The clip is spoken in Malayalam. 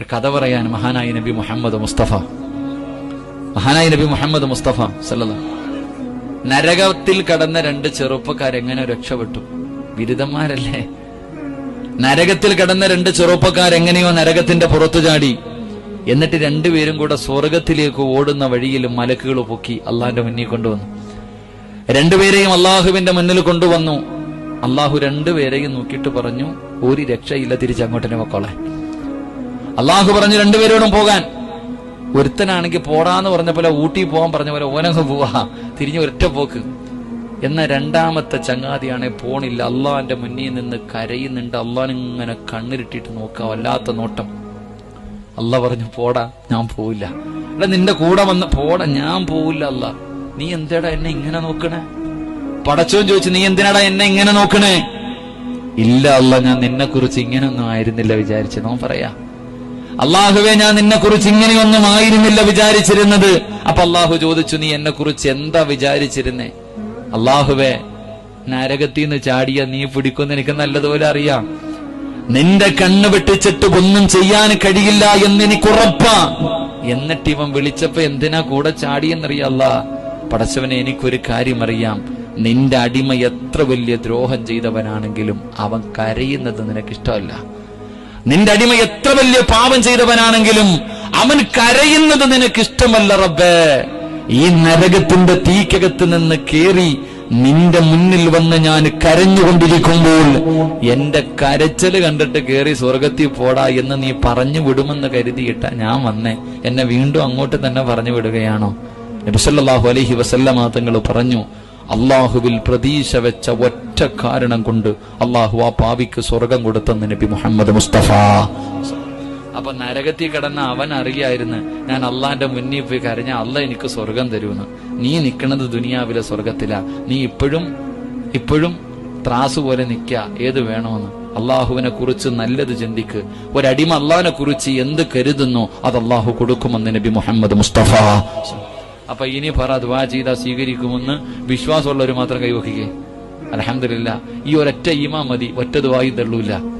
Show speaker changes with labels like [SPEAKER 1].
[SPEAKER 1] ഒരു കഥ പറയാൻ മഹാനായ നബി മുഹമ്മദ് മുസ്തഫ. മഹാനായ നബി മുഹമ്മദ് മുസ്തഫ സല്ലല്ലാഹു നരകത്തിൽ കടന്ന രണ്ട് ചെറുപ്പക്കാരെങ്ങനെ രക്ഷപ്പെട്ടു? ബിരുദന്മാരല്ലേ? നരകത്തിൽ കടന്ന രണ്ട് ചെറുപ്പക്കാർ എങ്ങനെയോ നരകത്തിന്റെ പുറത്തു ചാടി. എന്നിട്ട് രണ്ടുപേരും കൂടെ സ്വർഗത്തിലേക്ക് ഓടുന്ന വഴിയിൽ മലക്കുകൾ പൊക്കി അള്ളാഹിന്റെ മുന്നിൽ കൊണ്ടുവന്നു. രണ്ടുപേരെയും അള്ളാഹുവിന്റെ മുന്നിൽ കൊണ്ടുവന്നു. അള്ളാഹു രണ്ടുപേരെയും നോക്കിയിട്ട് പറഞ്ഞു ഒരു രക്ഷയില്ല തിരിച്ചങ്ങോട്ടിനെ മക്കളെ അള്ളാഹു പറഞ്ഞു രണ്ടുപേരോടും പോകാൻ. ഒരുത്തനാണെങ്കിൽ പോടാന്ന് പറഞ്ഞ പോലെ ഊട്ടി പോകാൻ പറഞ്ഞ പോലെ ഓനങ്ങ് പോവാ. തിരിഞ്ഞ് ഒറ്റ പോക്ക്. എന്ന രണ്ടാമത്തെ ചങ്ങാതിയാണെ പോണില്ല. അള്ളാഹിന്റെ മുന്നിൽ നിന്ന് കരയുന്നുണ്ട്. അള്ളാഹിനിങ്ങനെ കണ്ണിരിട്ടിട്ട് നോക്കുക വല്ലാത്ത നോട്ടം. അല്ല പറഞ്ഞു പോടാ ഞാൻ പോവില്ല. എടാ നിന്റെ കൂടെ വന്ന് പോടാ ഞാൻ പോവില്ല അല്ല നീ എന്തേടാ എന്നെ ഇങ്ങനെ നോക്കണേ? പടച്ചോൻ ചോദിച്ചു നീ എന്തിനാടാ എന്നെ ഇങ്ങനെ നോക്കണേ? ഇല്ല അല്ല ഞാൻ നിന്നെ കുറിച്ച് ഇങ്ങനൊന്നും ആയിരുന്നില്ല വിചാരിച്ചു നോ പറയാ അള്ളാഹുവെ ഞാൻ നിന്നെ കുറിച്ച് ഇങ്ങനെയൊന്നും ആയിരുന്നില്ല വിചാരിച്ചിരുന്നത്. അപ്പൊ അള്ളാഹു ചോദിച്ചു നീ എന്നെ കുറിച്ച് എന്താ വിചാരിച്ചിരുന്നേ? അള്ളാഹുവെ നരകത്തിൽ നിന്ന് ചാടിയ നീ പിടിക്കുന്ന എനിക്ക് നല്ലതുപോലെ അറിയാം. നിന്റെ കണ്ണ് വെട്ടിച്ചിട്ട് ഒന്നും ചെയ്യാൻ കഴിയില്ല എന്ന് എനിക്ക് ഉറപ്പാ. എന്നിട്ട് ഇവൻ വിളിച്ചപ്പോ എന്തിനാ കൂടെ ചാടിയെന്നറിയല്ല. പടച്ചവനെ എനിക്കൊരു കാര്യം അറിയാം നിന്റെ അടിമ എത്ര വലിയ ദ്രോഹം ചെയ്തവനാണെങ്കിലും അവൻ കരയുന്നത് നിനക്കിഷ്ടമല്ല. നിന്റെ അടിമ എത്ര വലിയ പാപം ചെയ്തവനാണെങ്കിലും അവൻ കരയുന്നത് നിനക്ക് ഇഷ്ടമല്ല റബ്ബേ. ഈ നരകത്തിന്റെ തീക്കകത്ത് നിന്ന് കേറി നിന്റെ മുന്നിൽ വന്ന് ഞാൻ കരഞ്ഞുകൊണ്ടിരിക്കുമ്പോൾ എന്റെ കരച്ചൽ കണ്ടിട്ട് കേറി സ്വർഗത്തിൽ പോടാ എന്ന് നീ പറഞ്ഞു വിടുമെന്ന് കരുതിയിട്ട ഞാൻ വന്നേ. എന്നെ വീണ്ടും അങ്ങോട്ട് തന്നെ പറഞ്ഞു വിടുകയാണോ? നബിസല്ലാഹു അലൈഹി വസല്ലമ തങ്ങൾ പറഞ്ഞു അള്ളാഹുവിൽ പ്രതീക്ഷ വെച്ച ഒറ്റ കാരണം കൊണ്ട് അള്ളാഹു ആ പാവിക്ക് സ്വർഗം കൊടുത്തെന്ന് നബി മുഹമ്മദ് മുസ്തഫ. അപ്പൊ നരകത്തിൽ കിടന്ന അവൻ അറിയായിരുന്നു ഞാൻ അള്ളാന്റെ മുന്നിൽ പോയി കരഞ്ഞ അല്ല എനിക്ക് സ്വർഗം തരുമെന്ന് നീ നിൽക്കുന്നത് ദുനിയാവിലെ സ്വർഗത്തിലാ. നീ ഇപ്പോഴും ഇപ്പോഴും ത്രാസ് പോലെ നിൽക്ക ഏത് വേണമെന്ന് അള്ളാഹുവിനെ കുറിച്ച് നല്ലത് ചിന്തിക്ക്. ഒരടിമ അള്ളാഹിനെ കുറിച്ച് എന്ത് കരുതുന്നു അത് അള്ളാഹു കൊടുക്കുമെന്ന് നബി മുഹമ്മദ് മുസ്തഫ. അപ്പൊ ഇനി പറ ദുവാ ചെയ്ത സ്വീകരിക്കുമെന്ന് വിശ്വാസമുള്ളവർ മാത്രം കൈവഹിക്കേ. അലഹമില്ല ഈ ഒരൊറ്റ ഈമാ മതി. ഒറ്റ ദ്വായും തള്ളൂല